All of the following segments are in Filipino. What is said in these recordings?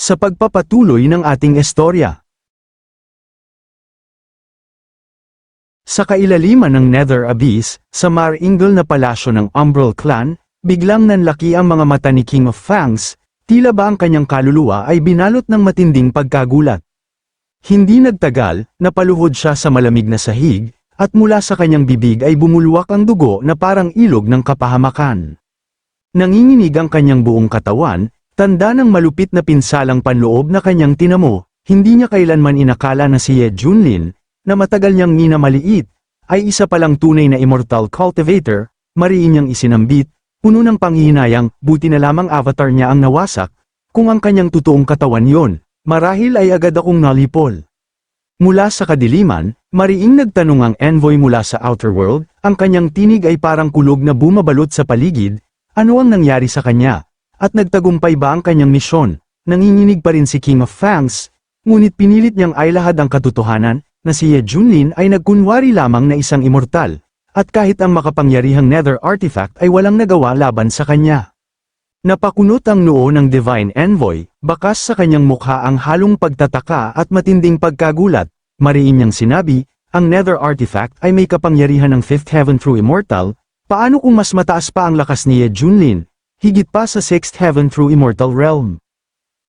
sa pagpapatuloy ng ating istorya. Sa kailaliman ng Nether Abyss, sa Maringal na palasyo ng Umbral Clan, biglang nanlaki ang mga mata ni King of Fangs, tila ba ang kanyang kaluluwa ay binalot ng matinding pagkagulat. Hindi nagtagal, napaluhod siya sa malamig na sahig, at mula sa kanyang bibig ay bumulwak ang dugo na parang ilog ng kapahamakan. Nanginginig ang kanyang buong katawan, tanda ng malupit na pinsalang panloob na kanyang tinamo, hindi niya kailanman inakala na si Ye Junlin, na matagal niyang minamaliit, ay isa palang tunay na immortal cultivator, mariin niyang isinambit, puno ng panghihinayang, buti na lamang avatar niya ang nawasak, kung ang kanyang totoong katawan yon, marahil ay agad akong nalipol. Mula sa kadiliman, mariing nagtanong ang envoy mula sa outer world, ang kanyang tinig ay parang kulog na bumabalot sa paligid, ano ang nangyari sa kanya, at nagtagumpay ba ang kanyang misyon, nanginginig pa rin si King of Fangs, ngunit pinilit niyang ay lahad ang katotohanan, na si Ye Junlin ay nagkunwari lamang na isang immortal, at kahit ang makapangyarihang nether artifact ay walang nagawa laban sa kanya. Napakunot ang noo ng Divine Envoy, bakas sa kanyang mukha ang halong pagtataka at matinding pagkagulat, mariin niyang sinabi, ang nether artifact ay may kapangyarihan ng fifth heaven through immortal, paano kung mas mataas pa ang lakas ni Ye Junlin, higit pa sa sixth heaven through immortal realm.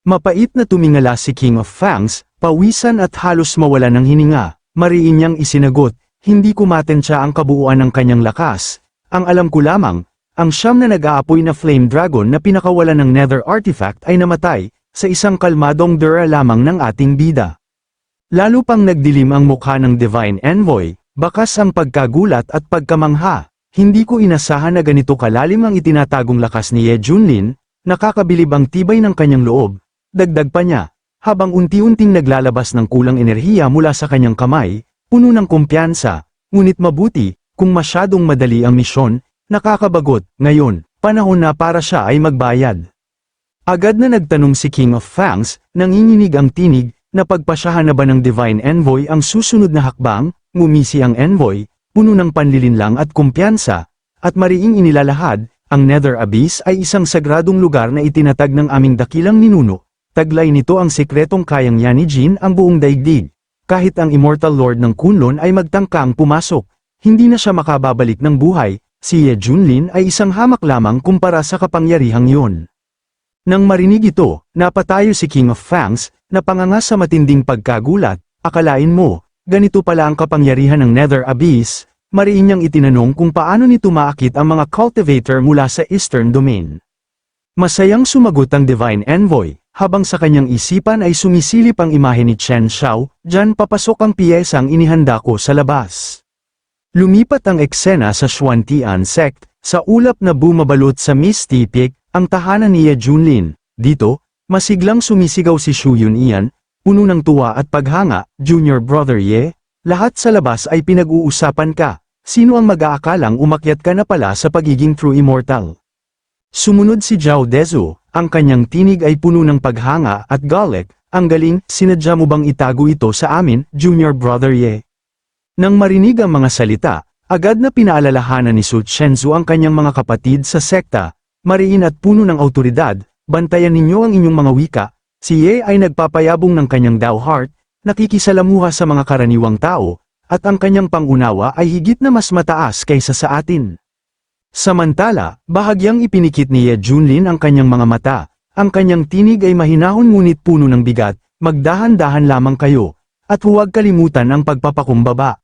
Mapait na tumingala si King of Fangs, pawisan at halos mawala ng hininga, mariin niyang isinagot, hindi kumaten siya ang kabuuan ng kanyang lakas, ang alam ko lamang, ang siyam na nag-aapoy na flame dragon na pinakawalan ng nether artifact ay namatay, sa isang kalmadong dura lamang ng ating bida. Lalo pang nagdilim ang mukha ng Divine Envoy, bakas ang pagkagulat at pagkamangha, hindi ko inasahan na ganito kalalim ang itinatagong lakas ni Ye Junlin, nakakabilib ang tibay ng kanyang loob, dagdag pa niya, habang unti-unting naglalabas ng kulang enerhiya mula sa kanyang kamay, puno ng kumpiyansa, ngunit mabuti, kung masyadong madali ang misyon, nakakabagot, ngayon, panahon na para siya ay magbayad. Agad na nagtanong si King of Fangs, nanginginig ang tinig, na pagpasyahan na ba ng Divine Envoy ang susunod na hakbang, ngumisi ang Envoy, puno ng panlilinlang at kumpiyansa, at mariing inilalahad, ang Nether Abyss ay isang sagradong lugar na itinatag ng aming dakilang ninuno, taglay nito ang sekretong kayang yani Jin ang buong daigdig. Kahit ang Immortal Lord ng Kunlun ay magtangkang pumasok, hindi na siya makababalik ng buhay, si Ye Junlin ay isang hamak lamang kumpara sa kapangyarihang yon. Nang marinig ito, napatayo si King of Fangs, na panganga sa matinding pagkagulat, akalain mo, ganito pala ang kapangyarihan ng Nether Abyss, mariin niyang itinanong kung paano nito maakit ang mga cultivator mula sa Eastern Domain. Masayang sumagot ang Divine Envoy, habang sa kanyang isipan ay sumisilip ang imahe ni Chen Xiao, dyan papasok ang piyesang inihanda ko sa labas. Lumipat ang eksena sa Xuantian sect, sa ulap na bumabalot sa Misty Peak, ang tahanan ni Ye Junlin. Dito, masiglang sumisigaw si Shu Yunian, puno ng tuwa at paghanga, Junior Brother Ye, lahat sa labas ay pinag-uusapan ka, sino ang mag-aakalang umakyat ka na pala sa pagiging true immortal. Sumunod si Zhao Dezu, ang kanyang tinig ay puno ng paghanga at galek, ang galing, sinadya mo bang itago ito sa amin, Junior Brother Ye? Nang marinig ang mga salita, agad na pinaalalahanan ni Su Chenzu ang kanyang mga kapatid sa sekta, mariin at puno ng autoridad, bantayan ninyo ang inyong mga wika, si Ye ay nagpapayabong ng kanyang Dao Heart, nakikisalamuha sa mga karaniwang tao, at ang kanyang pangunawa ay higit na mas mataas kaysa sa atin. Samantala, bahagyang ipinikit ni Ye Junlin ang kanyang mga mata, ang kanyang tinig ay mahinahon ngunit puno ng bigat, magdahan-dahan lamang kayo, at huwag kalimutan ang pagpapakumbaba.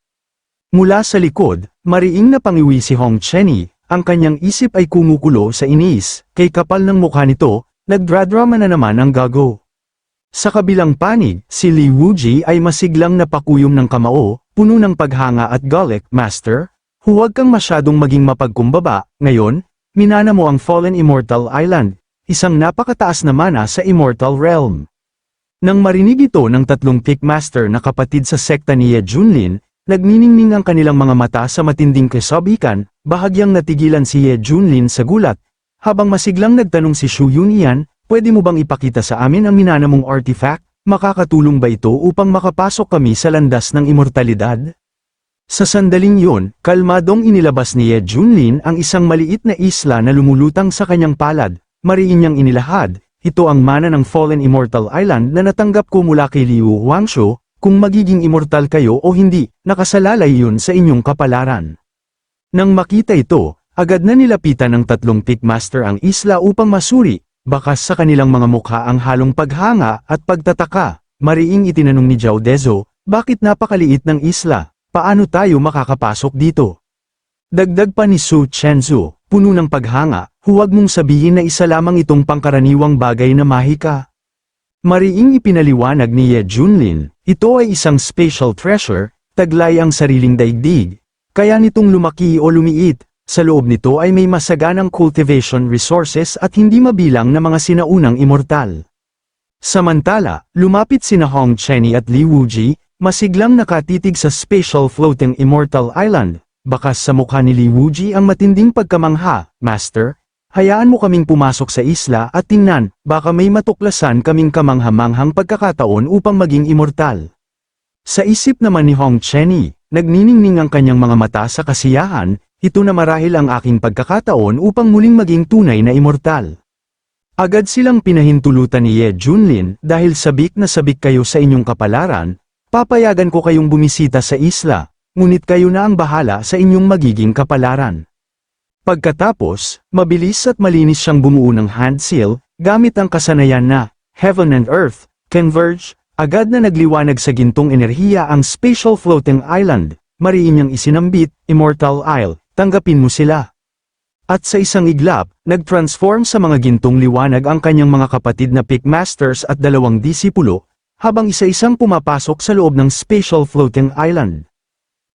Mula sa likod, mariing na pangiwi si Hong Chenny, ang kanyang isip ay kumukulo sa inis, kay kapal ng mukha nito, nagdradrama na naman ang gago. Sa kabilang panig, si Li Wuji ay masiglang napakuyom ng kamao, puno ng paghanga at galek, Master, huwag kang masyadong maging mapagkumbaba, ngayon, minana mo ang Fallen Immortal Island, isang napakataas na mana sa Immortal Realm. Nang marinig ito ng tatlong Pickmaster na kapatid sa sekta ni Ye Junlin, Nagniningning ang kanilang mga mata sa matinding kasabikan, bahagyang natigilan si Ye Junlin sa gulat. Habang masiglang nagtanong si Shu Yunian, pwede mo bang ipakita sa amin ang minana mong artifact? Makakatulong ba ito upang makapasok kami sa landas ng immortalidad? Sa sandaling yon, kalmadong inilabas ni Ye Junlin ang isang maliit na isla na lumulutang sa kanyang palad, mariin niyang inilahad, ito ang mana ng Fallen Immortal Island na natanggap ko mula kay Liu Huangshu, kung magiging immortal kayo o hindi, nakasalalay yun sa inyong kapalaran. Nang makita ito, agad na nilapitan ng tatlong Pitmaster ang isla upang masuri, bakas sa kanilang mga mukha ang halong paghanga at pagtataka. Mariing itinanong ni Zhao Dezo, bakit napakaliit ng isla, paano tayo makakapasok dito? Dagdag pa ni Su Chenzu, puno ng paghanga, huwag mong sabihin na isa lamang itong pangkaraniwang bagay na mahika. Mariing ipinaliwanag ni Ye Junlin, ito ay isang special treasure, taglay ang sariling daigdig. Kaya nitong lumaki o lumiit, sa loob nito ay may masaganang cultivation resources at hindi mabilang na mga sinaunang immortal. Samantala, lumapit sina Hong Chenny at Li Wuji, masiglang nakatitig sa special floating immortal island, bakas sa mukha ni Li Wuji ang matinding pagkamangha, Master, hayaan mo kaming pumasok sa isla at tingnan, baka may matuklasan kaming kamanghamanghang pagkakataon upang maging immortal. Sa isip naman ni Hong Chenny, nagniningning ang kanyang mga mata sa kasiyahan, ito na marahil ang aking pagkakataon upang muling maging tunay na immortal. Agad silang pinahintulutan ni Ye Junlin dahil sabik na sabik kayo sa inyong kapalaran, papayagan ko kayong bumisita sa isla, ngunit kayo na ang bahala sa inyong magiging kapalaran. Pagkatapos, mabilis at malinis siyang bumuo ng hand seal, gamit ang kasanayan na, Heaven and Earth, converge, agad na nagliwanag sa gintong enerhiya ang Spatial Floating Island, mariin niyang isinambit, Immortal Isle, tanggapin mo sila. At sa isang iglap, nag-transform sa mga gintong liwanag ang kanyang mga kapatid na Pickmasters at dalawang disipulo, habang isa-isang pumapasok sa loob ng Spatial Floating Island.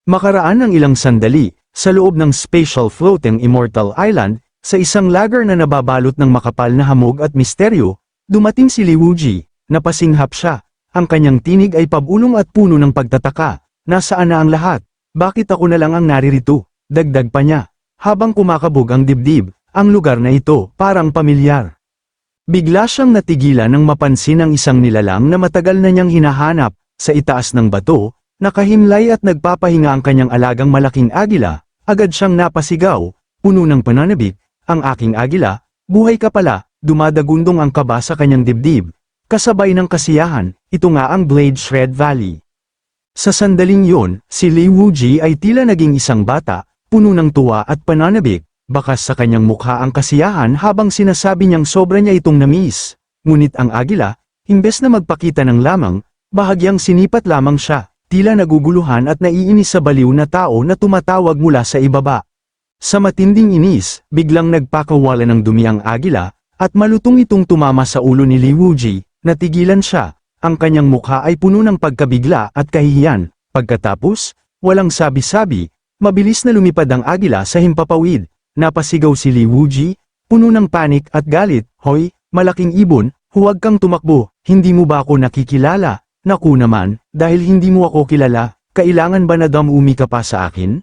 Makaraan ng ilang sandali, sa loob ng Spatial Floating Immortal Island, sa isang lager na nababalot ng makapal na hamog at misteryo, dumating si Li Wuji, napasinghap siya, ang kanyang tinig ay pabulong at puno ng pagtataka, nasaan na ang lahat, bakit ako na lang ang naririto, dagdag pa niya. Habang kumakabog ang dibdib, ang lugar na ito parang pamilyar. Bigla siyang natigilan nang mapansin ang isang nilalang na matagal na niyang hinahanap, sa itaas ng bato, nakahimlay at nagpapahinga ang kanyang alagang malaking agila, agad siyang napasigaw, puno ng pananabik, ang aking agila, buhay ka pala, dumadagundong ang kaba sa kanyang dibdib, kasabay ng kasiyahan, ito nga ang Blade Shred Valley. Sa sandaling yon, si Li Wuji ay tila naging isang bata, puno ng tuwa at pananabik, bakas sa kanyang mukha ang kasiyahan habang sinasabi niyang sobra niya itong namiss. Ngunit ang agila, imbes na magpakita ng lamang, bahagyang sinipat lamang siya, tila naguguluhan at naiinis sa baliw na tao na tumatawag mula sa ibaba. Sa matinding inis, biglang nagpakawala ng dumi ang agila, at malutong itong tumama sa ulo ni Li Wuji, natigilan siya, ang kanyang mukha ay puno ng pagkabigla at kahihiyan, pagkatapos, walang sabi-sabi, Mabilis na lumipad ang agila sa himpapawid, napasigaw si Li Wuji, puno ng panik at galit, Hoy, malaking ibon, huwag kang tumakbo, hindi mo ba ako nakikilala? Naku naman, dahil hindi mo ako kilala, kailangan ba na damumi ka pa sa akin?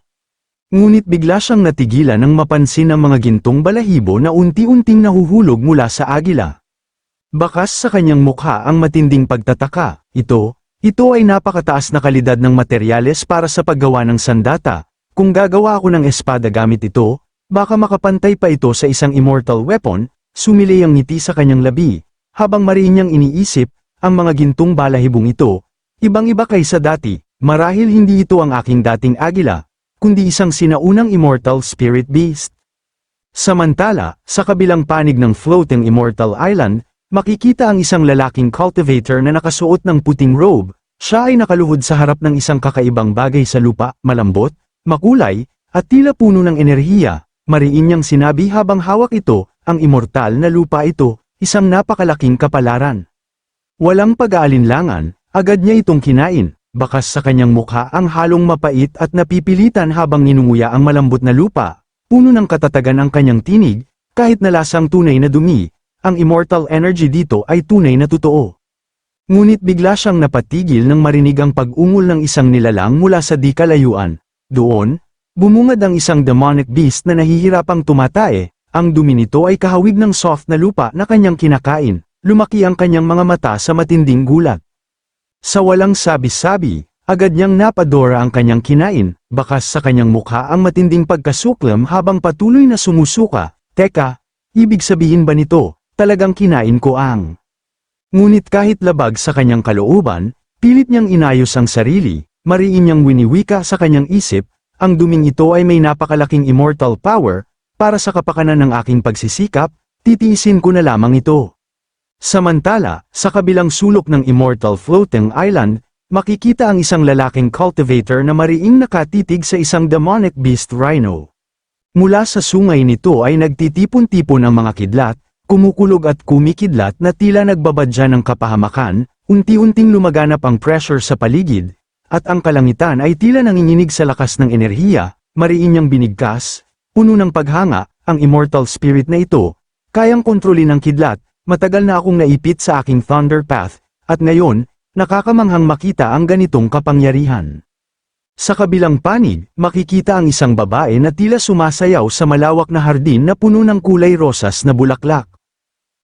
Ngunit bigla siyang natigilan nang mapansin ang mga gintong balahibo na unti-unting nahuhulog mula sa agila. Bakas sa kanyang mukha ang matinding pagtataka, ito, ito ay napakataas na kalidad ng materyales para sa paggawa ng sandata, kung gagawa ako ng espada gamit ito, baka makapantay pa ito sa isang immortal weapon, sumili ang ngiti sa kanyang labi, habang mariin niyang iniisip, ang mga gintong balahibong ito, ibang-iba kaysa dati, marahil hindi ito ang aking dating agila, kundi isang sinaunang immortal spirit beast. Samantala, sa kabilang panig ng floating immortal island, makikita ang isang lalaking cultivator na nakasuot ng puting robe, siya ay nakaluhod sa harap ng isang kakaibang bagay sa lupa, malambot, makulay, at tila puno ng enerhiya, mariin niyang sinabi habang hawak ito, ang immortal na lupa ito, isang napakalaking kapalaran. Walang pag-aalinlangan, agad niya itong kinain, bakas sa kanyang mukha ang halong mapait at napipilitan habang ninunguya ang malambot na lupa, puno ng katatagan ang kanyang tinig, kahit na lasang tunay na dumi, ang immortal energy dito ay tunay na totoo. Ngunit bigla siyang napatigil nang marinig ang pag-ungol ng isang nilalang mula sa di kalayuan, doon, bumungad ang isang demonic beast na nahihirapang tumatae, ang dumi nito ay kahawig ng soft na lupa na kanyang kinakain, lumaki ang kanyang mga mata sa matinding gulat. Sa walang sabi-sabi, agad niyang napadora ang kanyang kinain, bakas sa kanyang mukha ang matinding pagkasuklam habang patuloy na sumusuka, teka, ibig sabihin ba nito, talagang kinain ko ang. Ngunit kahit labag sa kanyang kalooban, pilit niyang inayos ang sarili, mariin niyang winiwika sa kanyang isip, ang duming ito ay may napakalaking immortal power, para sa kapakanan ng aking pagsisikap, titiisin ko na lamang ito. Samantala, sa kabilang sulok ng Immortal Floating Island, makikita ang isang lalaking cultivator na mariing nakatitig sa isang demonic beast rhino. Mula sa sungay nito ay nagtitipon-tipon ang mga kidlat, kumukulog at kumikidlat na tila nagbabadya ng kapahamakan, unti-unting lumaganap ang pressure sa paligid, at ang kalangitan ay tila nanginginig sa lakas ng enerhiya, mariin niyang binigkas, puno ng paghanga, ang immortal spirit na ito, kayang kontrolin ang kidlat, matagal na akong naipit sa aking thunder path, at ngayon, nakakamanghang makita ang ganitong kapangyarihan. Sa kabilang panig, makikita ang isang babae na tila sumasayaw sa malawak na hardin na puno ng kulay rosas na bulaklak.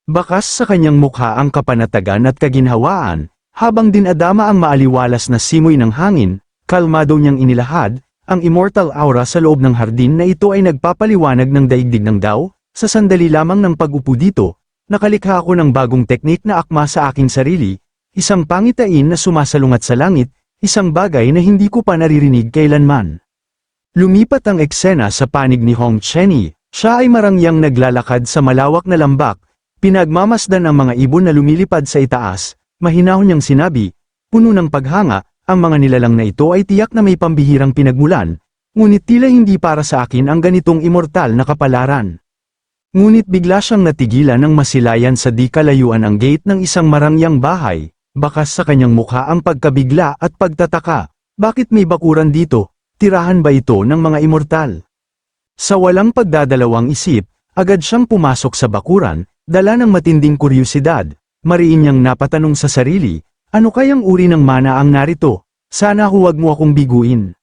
Bakas sa kanyang mukha ang kapanatagan at kaginhawaan, habang dinadama ang maaliwalas na simoy ng hangin, kalmado niyang inilahad, ang immortal aura sa loob ng hardin na ito ay nagpapaliwanag ng daigdig ng daw, sa sandali lamang ng pag-upo dito, nakalikha ako ng bagong teknik na akma sa aking sarili, isang pangitain na sumasalungat sa langit, isang bagay na hindi ko pa naririnig kailanman. Lumipat ang eksena sa panig ni Hong Chenny, siya ay marangyang naglalakad sa malawak na lambak, pinagmamasdan ang mga ibon na lumilipad sa itaas, mahinahon niyang sinabi, puno ng paghanga, ang mga nilalang na ito ay tiyak na may pambihirang pinagmulan, ngunit tila hindi para sa akin ang ganitong immortal na kapalaran. Ngunit bigla siyang natigilan ng masilayan sa di kalayuan ang gate ng isang marangyang bahay, bakas sa kanyang mukha ang pagkabigla at pagtataka, bakit may bakuran dito, tirahan ba ito ng mga immortal? Sa walang pagdadalawang isip, agad siyang pumasok sa bakuran, dala ng matinding kuryosidad, mariin niyang napatanong sa sarili, ano kayang uri ng mana ang narito? Sana huwag mo akong biguin.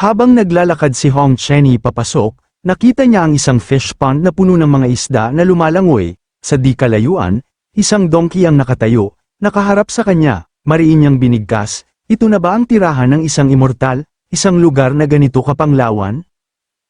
Habang naglalakad si Hong Chenny papasok, nakita niya ang isang fish pond na puno ng mga isda na lumalangoy, sa di kalayuan, isang donkey ang nakatayo, nakaharap sa kanya, mariin niyang binigkas, ito na ba ang tirahan ng isang immortal, isang lugar na ganito kapanglawan?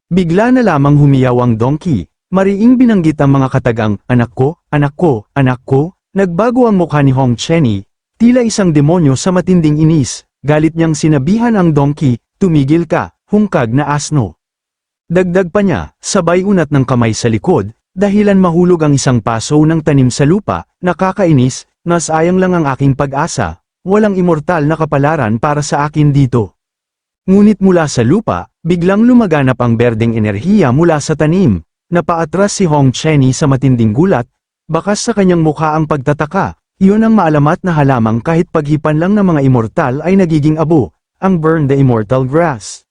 Bigla na lamang humiyaw ang donkey, mariing binanggit ang mga katagang, anak ko, anak ko, anak ko, nagbago ang mukha ni Hong Chenny, Tila isang demonyo sa matinding inis, galit niyang sinabihan ang donkey, tumigil ka, hungkag na asno. Dagdag pa niya, sabay unat ng kamay sa likod, dahilan mahulog ang isang paso ng tanim sa lupa, nakakainis, nasayang lang ang aking pag-asa, walang immortal na kapalaran para sa akin dito. Ngunit mula sa lupa, biglang lumaganap ang berdeng enerhiya mula sa tanim, napaatras si Hong Chenny sa matinding gulat, bakas sa kanyang mukha ang pagtataka, iyon ang maalamat na halamang kahit paghipan lang ng mga immortal ay nagiging abo, ang burn the immortal grass.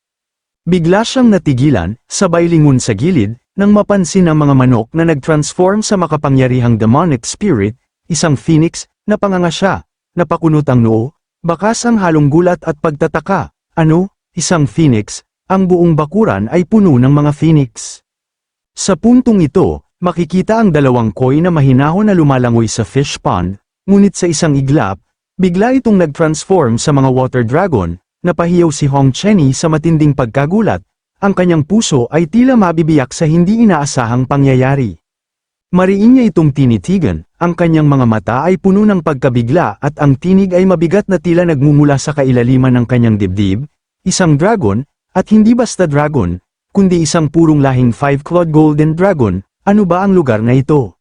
Bigla siyang natigilan, sabay lingon sa gilid, nang mapansin ang mga manok na nag-transform sa makapangyarihang demonic spirit, isang phoenix, napanganga siya, napakunot ang noo, bakas ang halong gulat at pagtataka, ano, isang phoenix, ang buong bakuran ay puno ng mga phoenix. Sa puntong ito, makikita ang dalawang koi na mahinahon na lumalangoy sa fish pond, Ngunit sa isang iglap, bigla itong nag-transform sa mga water dragon, napahiyaw si Hong Chenny sa matinding pagkagulat, ang kanyang puso ay tila mabibiyak sa hindi inaasahang pangyayari. Mariin niya itong tinitigan, ang kanyang mga mata ay puno ng pagkabigla at ang tinig ay mabigat na tila nagmumula sa kailaliman ng kanyang dibdib, isang dragon, at hindi basta dragon, kundi isang purong lahing five-clawed golden dragon, ano ba ang lugar na ito?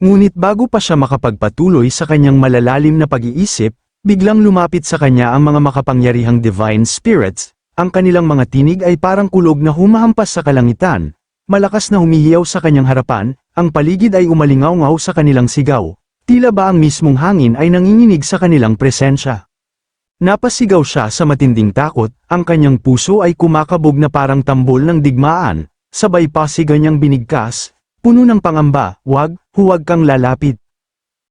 Ngunit bago pa siya makapagpatuloy sa kanyang malalalim na pag-iisip, biglang lumapit sa kanya ang mga makapangyarihang divine spirits, ang kanilang mga tinig ay parang kulog na humahampas sa kalangitan, malakas na humihiyaw sa kanyang harapan, ang paligid ay umalingaw-ngaw sa kanilang sigaw, tila ba ang mismong hangin ay nanginginig sa kanilang presensya. Napasigaw siya sa matinding takot, ang kanyang puso ay kumakabog na parang tambol ng digmaan, sabay pasigaw niyang binigkas, Puno ng pangamba, wag, huwag kang lalapit.